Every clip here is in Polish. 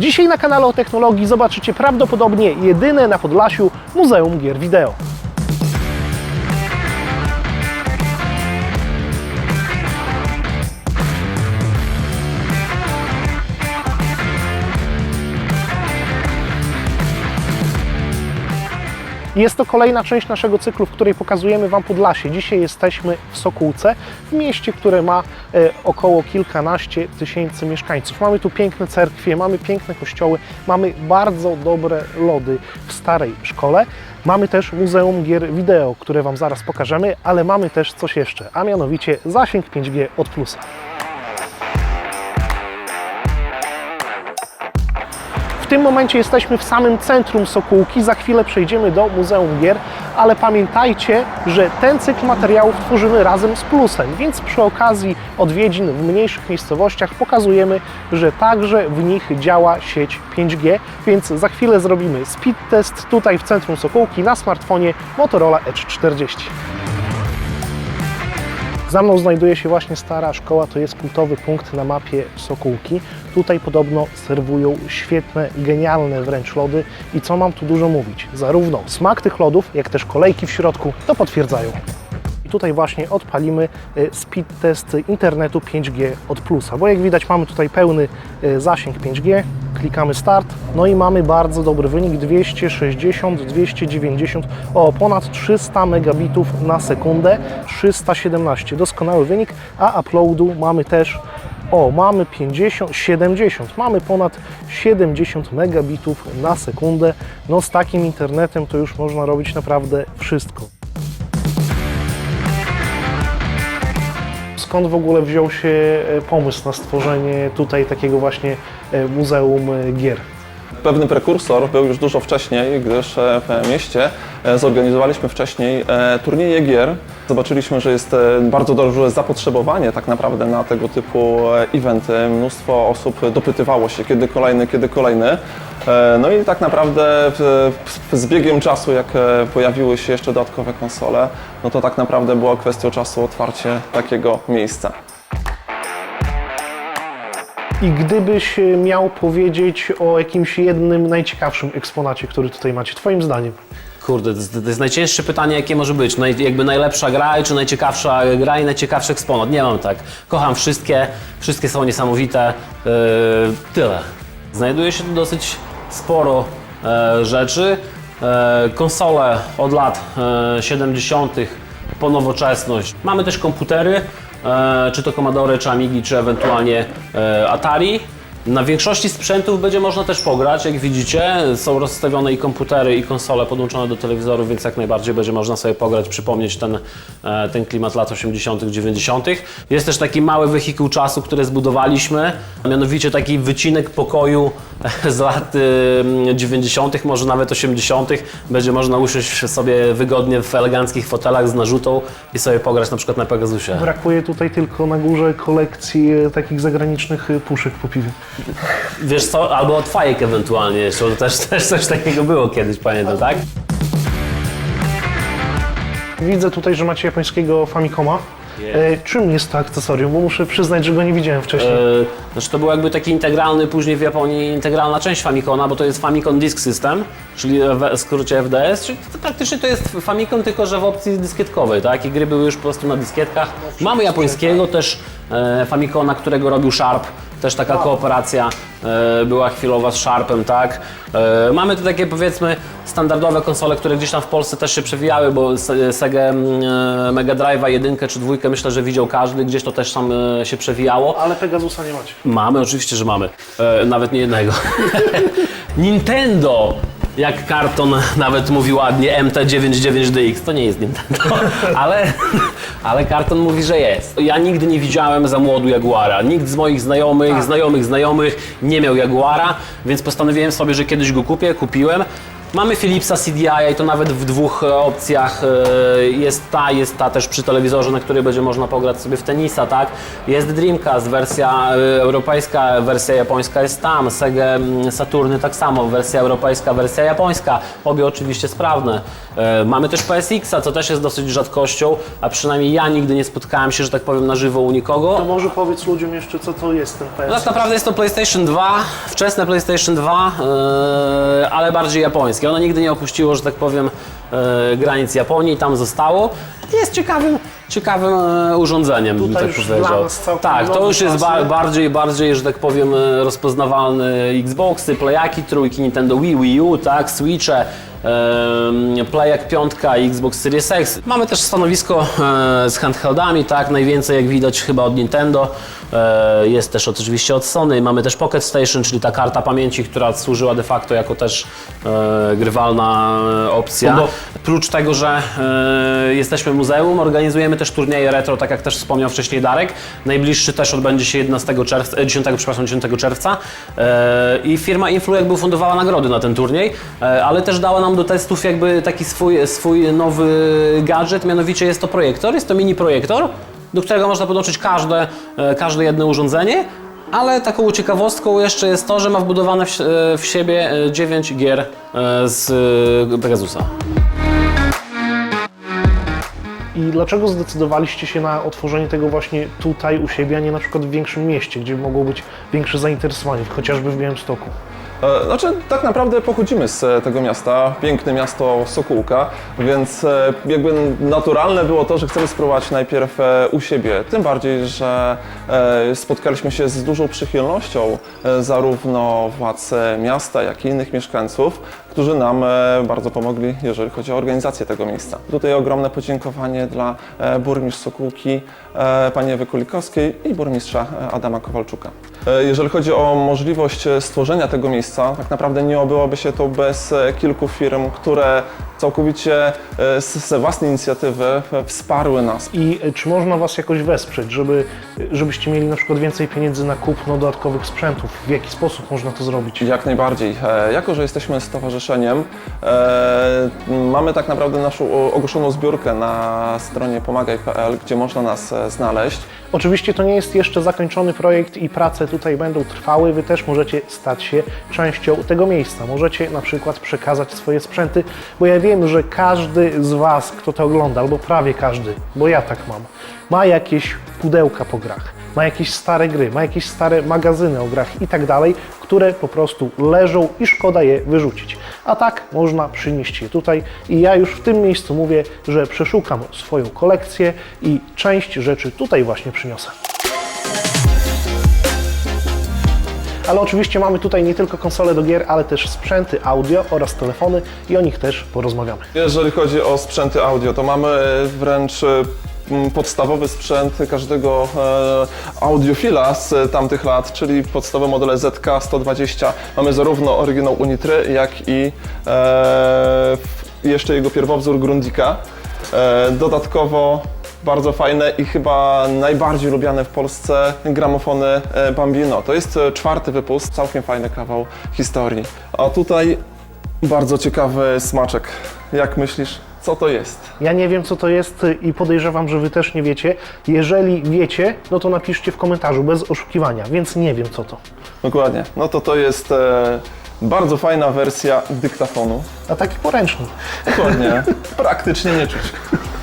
Dzisiaj na kanale o technologii zobaczycie prawdopodobnie jedyne na Podlasiu Muzeum Gier Wideo. Jest to kolejna część naszego cyklu, w której pokazujemy Wam Podlasie. Dzisiaj jesteśmy w Sokółce, w mieście, które ma e, około kilkanaście tysięcy mieszkańców. Mamy tu piękne cerkwie, mamy piękne kościoły, mamy bardzo dobre lody w starej szkole. Mamy też Muzeum Gier Wideo, które Wam zaraz pokażemy, ale mamy też coś jeszcze, a mianowicie zasięg 5G od Plusa. Tym momencie jesteśmy w samym centrum Sokółki, za chwilę przejdziemy do Muzeum Gier, ale pamiętajcie, że ten cykl materiałów tworzymy razem z Plusem, więc przy okazji odwiedzin w mniejszych miejscowościach pokazujemy, że także w nich działa sieć 5G, więc za chwilę zrobimy speed test tutaj w centrum Sokółki na smartfonie Motorola Edge 40. Za mną znajduje się właśnie stara szkoła, to jest kultowy punkt na mapie Sokółki. Tutaj podobno serwują świetne, genialne wręcz lody i co mam tu dużo mówić, zarówno smak tych lodów, jak też kolejki w środku to potwierdzają. Tutaj właśnie odpalimy e, speed test internetu 5G od Plusa, bo jak widać mamy tutaj pełny e, zasięg 5G, klikamy start, no i mamy bardzo dobry wynik 260, 290, o ponad 300 megabitów na sekundę, 317, doskonały wynik, a uploadu mamy też o, mamy 50, 70, mamy ponad 70 megabitów na sekundę. No z takim internetem to już można robić naprawdę wszystko. Skąd w ogóle wziął się e, pomysł na stworzenie tutaj takiego właśnie e, muzeum e, gier? Pewny prekursor był już dużo wcześniej, gdyż e, w mieście e, zorganizowaliśmy wcześniej e, turnieje gier. Zobaczyliśmy, że jest bardzo duże zapotrzebowanie tak naprawdę na tego typu eventy. Mnóstwo osób dopytywało się, kiedy kolejny, kiedy kolejny. No i tak naprawdę z biegiem czasu, jak pojawiły się jeszcze dodatkowe konsole, no to tak naprawdę było kwestią czasu otwarcie takiego miejsca. I gdybyś e, miał powiedzieć o jakimś jednym najciekawszym eksponacie, który tutaj macie, Twoim zdaniem? Kurde, to to jest najcięższe pytanie, jakie może być. Naj, jakby najlepsza gra, czy najciekawsza gra i najciekawszy eksponat. Nie mam tak. Kocham wszystkie, wszystkie są niesamowite. Yy, tyle. Znajduje się tu dosyć sporo e, rzeczy. E, konsole od lat e, 70. po nowoczesność. Mamy też komputery, czy to Commodore, czy Amigi, czy ewentualnie e, Atari. Na większości sprzętów będzie można też pograć, jak widzicie. Są rozstawione i komputery, i konsole podłączone do telewizorów, więc jak najbardziej będzie można sobie pograć, przypomnieć ten, e, ten klimat lat 80., 90. Jest też taki mały wehikuł czasu, który zbudowaliśmy, mianowicie taki wycinek pokoju z lat y, 90., może nawet 80. Będzie można usiąść sobie wygodnie w eleganckich fotelach z narzutą i sobie pograć na przykład na Pegasusie. Brakuje tutaj tylko na górze kolekcji e, takich zagranicznych e, puszek po piwie. Wiesz co, albo od fajek ewentualnie jeszcze, bo to też, też coś takiego było kiedyś, pamiętam, tak? Widzę tutaj, że macie japońskiego Famicoma. E, czym jest to akcesorium? Bo muszę przyznać, że go nie widziałem wcześniej. E, Znaczy to był jakby taki integralny, później w Japonii integralna część Famicona, bo to jest Famicom Disk System, czyli w skrócie FDS, czyli to praktycznie to jest Famicom, tylko że w opcji dyskietkowej, tak? I gry były już po prostu na dyskietkach. Mamy japońskiego też e, Famicona, którego robił Sharp, też taka kooperacja e, była chwilowa z Sharpem, tak? E, mamy tu takie powiedzmy standardowe konsole, które gdzieś tam w Polsce też się przewijały, bo Se- Sega mm, e, Mega Drive'a jedynkę czy dwójkę myślę, że widział każdy, gdzieś to też tam e, się przewijało. Ale Pegasusa nie macie. Mamy, oczywiście, że mamy. E, nawet nie jednego. Nintendo! Jak karton nawet mówi ładnie MT99DX, to nie jest Nintendo, ale, ale karton mówi, że jest. Ja nigdy nie widziałem za młodu Jaguara. Nikt z moich znajomych, znajomych, znajomych nie miał Jaguara, więc postanowiłem sobie, że kiedyś go kupię, kupiłem. Mamy Philipsa CDI i to nawet w dwóch e, opcjach. E, Jest ta, jest ta też przy telewizorze, na której będzie można pograć sobie w tenisa, tak? Jest Dreamcast, wersja e, europejska, wersja japońska jest tam. Sega Saturny tak samo, wersja europejska, wersja japońska. Obie oczywiście sprawne. Mamy też PSX-a, co też jest dosyć rzadkością, a przynajmniej ja nigdy nie spotkałem się, że tak powiem, na żywo u nikogo. To może powiedz ludziom jeszcze, co to jest ten No PS. tak naprawdę jest to PlayStation 2, wczesne PlayStation 2, yy, ale bardziej japońskie. Ono nigdy nie opuściło, że tak powiem, yy, granic Japonii, tam zostało. Jest ciekawym, ciekawym e, urządzeniem, bym Tutaj tak już powiedział. Tak, to już jest ba bardziej, bardziej, że tak powiem, e, rozpoznawalny Xboxy, Playaki trójki, Nintendo Wii, Wii U, tak, Switche, Playak piątka i Xbox Series X. Mamy też stanowisko e, z handheldami, tak, najwięcej jak widać chyba od Nintendo. E, Jest też oczywiście od Sony. Mamy też Pocket Station, czyli ta karta pamięci, która służyła de facto jako też e, grywalna e, opcja. No bo- Prócz tego, że e, jesteśmy muzeum, organizujemy też turnieje retro, tak jak też wspomniał wcześniej Darek. Najbliższy też odbędzie się 11 czerwca, e, 10, przepraszam, 10 czerwca. E, I firma Influ jakby ufundowała nagrody na ten turniej, e, ale też dała nam do testów jakby taki swój, swój nowy gadżet, mianowicie jest to projektor, jest to mini projektor, do którego można podłączyć każde, e, każde jedno urządzenie. Ale taką ciekawostką jeszcze jest to, że ma wbudowane w, e, w siebie e, 9 gier e, z e, Pegasusa. I dlaczego zdecydowaliście się na otworzenie tego właśnie tutaj u siebie, a nie na przykład w większym mieście, gdzie mogło być większe zainteresowanie, chociażby w Białymstoku? E, Znaczy, tak naprawdę pochodzimy z e, tego miasta, piękne miasto Sokółka, więc e, jakby naturalne było to, że chcemy spróbować najpierw u siebie. Tym bardziej, że spotkaliśmy się z dużą przychylnością zarówno władz miasta, jak i innych mieszkańców, którzy nam bardzo pomogli, jeżeli chodzi o organizację tego miejsca. Tutaj ogromne podziękowanie dla burmistrz Sokółki, pani Ewy Kulikowskiej i burmistrza Adama Kowalczuka. E, Jeżeli chodzi o możliwość e, stworzenia tego miejsca, tak naprawdę nie obyłoby się to bez e, kilku firm, które całkowicie z- ze własnej inicjatywy wsparły nas. I czy można Was jakoś wesprzeć, żeby, żebyście mieli na przykład więcej pieniędzy na kupno dodatkowych sprzętów? W jaki sposób można to zrobić? Jak najbardziej. Jako, że jesteśmy stowarzyszeniem, mamy tak naprawdę naszą ogłoszoną zbiórkę na stronie pomagaj.pl, gdzie można nas znaleźć. Oczywiście to nie jest jeszcze zakończony projekt i prace tutaj będą trwały. Wy też możecie stać się częścią tego miejsca. Możecie na przykład przekazać swoje sprzęty, bo ja wiem, że każdy z Was, kto to ogląda, albo prawie każdy, bo ja tak mam, ma jakieś pudełka po grach, ma jakieś stare gry, ma jakieś stare magazyny o grach i tak dalej, które po prostu leżą i szkoda je wyrzucić. A tak można przynieść je tutaj i ja już w tym miejscu mówię, że przeszukam swoją kolekcję i część rzeczy tutaj właśnie przyniosę. Ale oczywiście mamy tutaj nie tylko konsole do gier, ale też sprzęty audio oraz telefony i o nich też porozmawiamy. Jeżeli chodzi o sprzęty audio, to mamy wręcz e, podstawowy sprzęt każdego e, audiofila z tamtych lat, czyli podstawowe modele ZK-120. Mamy zarówno oryginał Unitry, jak i e, jeszcze jego pierwowzór Grundika. E, dodatkowo bardzo fajne i chyba najbardziej lubiane w Polsce gramofony e, Bambino. To jest e, czwarty wypust, całkiem fajny kawał historii. A tutaj bardzo ciekawy smaczek. Jak myślisz, co to jest? Ja nie wiem, co to jest i podejrzewam, że Wy też nie wiecie. Jeżeli wiecie, no to napiszcie w komentarzu, bez oszukiwania, więc nie wiem, co to. Dokładnie. No to to jest e, bardzo fajna wersja dyktafonu. A taki poręczny. Dokładnie. Praktycznie nie czuć.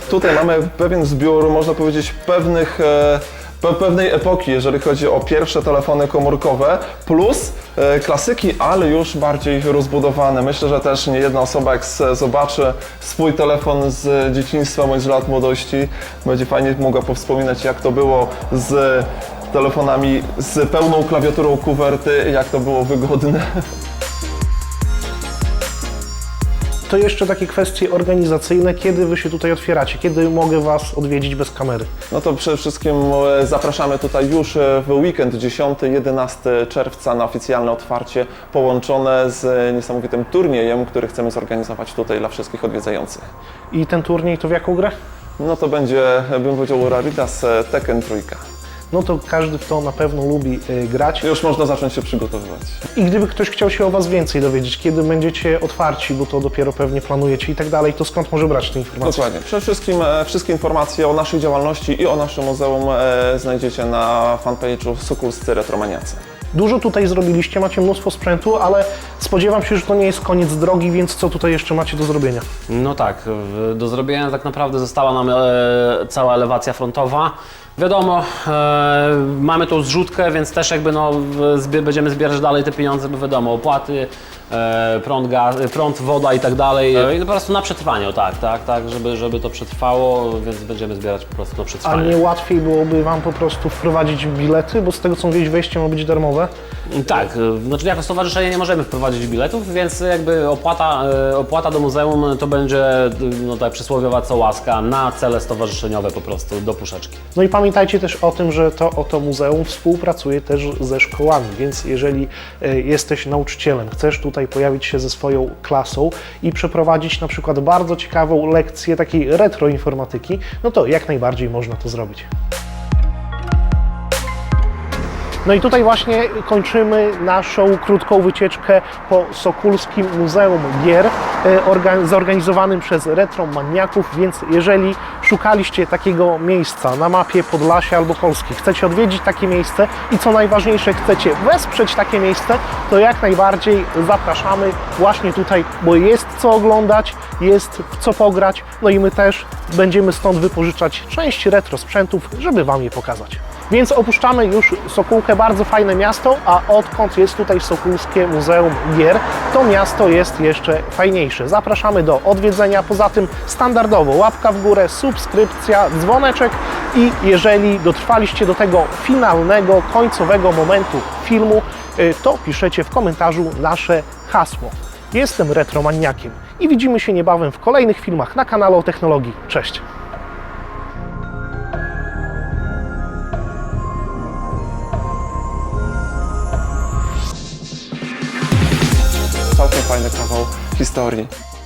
Tutaj mamy pewien zbiór, można powiedzieć, pewnych, e, pe, pewnej epoki, jeżeli chodzi o pierwsze telefony komórkowe, plus e, klasyki, ale już bardziej rozbudowane. Myślę, że też nie jedna osoba, jak zobaczy swój telefon z dzieciństwa bądź z lat młodości, będzie fajnie mogła powspominać, jak to było z telefonami z pełną klawiaturą kuwerty, jak to było wygodne. To jeszcze takie kwestie organizacyjne. Kiedy Wy się tutaj otwieracie? Kiedy mogę Was odwiedzić bez kamery? No to przede wszystkim e, zapraszamy tutaj już e, w weekend 10-11 czerwca na oficjalne otwarcie połączone z niesamowitym turniejem, który chcemy zorganizować tutaj dla wszystkich odwiedzających. I ten turniej to w jaką grę? No to będzie, e, bym powiedział, Raritas Tekken Trójka. No to każdy w to na pewno lubi y, grać. Już można zacząć się przygotowywać. I gdyby ktoś chciał się o Was więcej dowiedzieć, kiedy będziecie otwarci, bo to dopiero pewnie planujecie i tak dalej, to skąd może brać te informacje? Dokładnie. Przede wszystkim e, wszystkie informacje o naszej działalności i o naszym muzeum e, znajdziecie na fanpage'u Sokulscy Retromaniacy. Dużo tutaj zrobiliście, macie mnóstwo sprzętu, ale spodziewam się, że to nie jest koniec drogi, więc co tutaj jeszcze macie do zrobienia? No tak, w- do zrobienia tak naprawdę została nam e, cała elewacja frontowa. Wiadomo, e, mamy tą zrzutkę, więc też jakby no, zbie, będziemy zbierać dalej te pieniądze, bo wiadomo, opłaty, e, prąd, gaz, prąd, woda i tak dalej. E, I po prostu na przetrwanie, o tak, tak, tak, żeby, żeby to przetrwało, więc będziemy zbierać po prostu na A przetrwanie. nie łatwiej byłoby Wam po prostu wprowadzić bilety, bo z tego co mówiłeś, wejście ma być darmowe. Tak, y, znaczy jako stowarzyszenie nie możemy wprowadzić biletów, więc jakby opłata, y, opłata do muzeum to będzie y, no tak przysłowiowa co łaska na cele stowarzyszeniowe po prostu do puszeczki. No i pamiętajcie też o tym, że to oto muzeum współpracuje też ze szkołami, więc jeżeli jesteś nauczycielem, chcesz tutaj pojawić się ze swoją klasą i przeprowadzić na przykład bardzo ciekawą lekcję takiej retroinformatyki, no to jak najbardziej można to zrobić. No i tutaj właśnie kończymy naszą krótką wycieczkę po Sokulskim Muzeum Gier e, organ- zorganizowanym przez retromaniaków, więc jeżeli szukaliście takiego miejsca na mapie Podlasia albo Polski, chcecie odwiedzić takie miejsce i co najważniejsze chcecie wesprzeć takie miejsce, to jak najbardziej zapraszamy właśnie tutaj, bo jest co oglądać, jest w co pograć, no i my też będziemy stąd wypożyczać część retro sprzętów, żeby Wam je pokazać. Więc opuszczamy już Sokółkę, bardzo fajne miasto, a odkąd jest tutaj Sokółskie Muzeum Gier, to miasto jest jeszcze fajniejsze. Zapraszamy do odwiedzenia, poza tym standardowo łapka w górę, subskrypcja, dzwoneczek i jeżeli dotrwaliście do tego finalnego, końcowego momentu filmu, y, to piszecie w komentarzu nasze hasło. Jestem retromaniakiem i widzimy się niebawem w kolejnych filmach na kanale o technologii. Cześć! Całkiem fajny kawał historii.